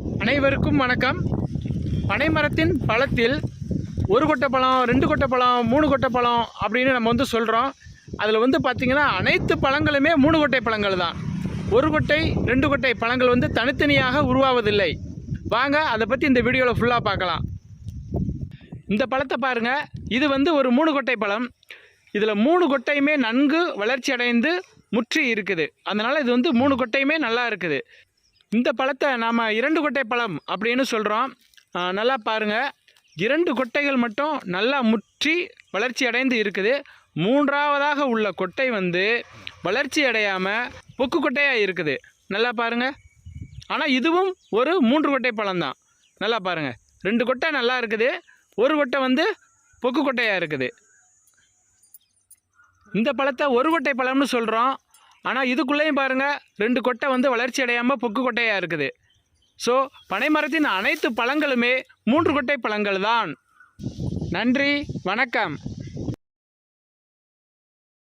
அனைவருக்கும் வணக்கம். பனைமரத்தின் பழத்தில் ஒரு கொட்டை பழம் ரெண்டு கொட்டை பழம் மூணு கொட்டை பழம் அப்படின்னு நம்ம வந்து சொல்கிறோம் அதில் வந்து பார்த்திங்கன்னா அனைத்து பழங்களுமே மூணு கொட்டை பழங்கள் தான். ஒரு கொட்டை ரெண்டு கொட்டை பழங்கள் வந்து தனித்தனியாக உருவாவதில்லை. வாங்க அதை பற்றி இந்த வீடியோவில் ஃபுல்லாக பார்க்கலாம். இந்த பழத்தை பாருங்கள் இது வந்து ஒரு மூணு கொட்டை பழம். இதில் மூணு கொட்டையுமே நன்கு வளர்ச்சி அடைந்து முற்றி இருக்குது. அதனால் இது வந்து மூணு கொட்டையுமே நல்லா இருக்குது. இந்த பழத்தை நாம் இரண்டு கொட்டை பழம் அப்படின்னு சொல்கிறோம் நல்லா பாருங்கள் இரண்டு கொட்டைகள் மட்டும் நல்லா முற்றி வளர்ச்சி அடைந்து இருக்குது. மூன்றாவதாக உள்ள கொட்டை வந்து வளர்ச்சி அடையாமல் பொக்கு கொட்டையாக இருக்குது. நல்லா பாருங்கள் ஆனால் இதுவும் ஒரு மூன்று கொட்டை பழம்தான் நல்லா பாருங்கள் ரெண்டு கொட்டை நல்லா இருக்குது. ஒரு கொட்டை வந்து பொக்கு கொட்டையாக இருக்குது. இந்த பழத்தை ஒரு கொட்டை பழம்னு சொல்கிறோம் ஆனால் இதுக்குள்ளேயும் பாருங்கள் ரெண்டு கொட்டை வந்து வளர்ச்சி அடையாமல் பொக்கு கொட்டையாக இருக்குது. ஸோ பனைமரத்தின் அனைத்து பழங்களுமே மூன்று கொட்டை பழங்கள் தான் நன்றி வணக்கம்.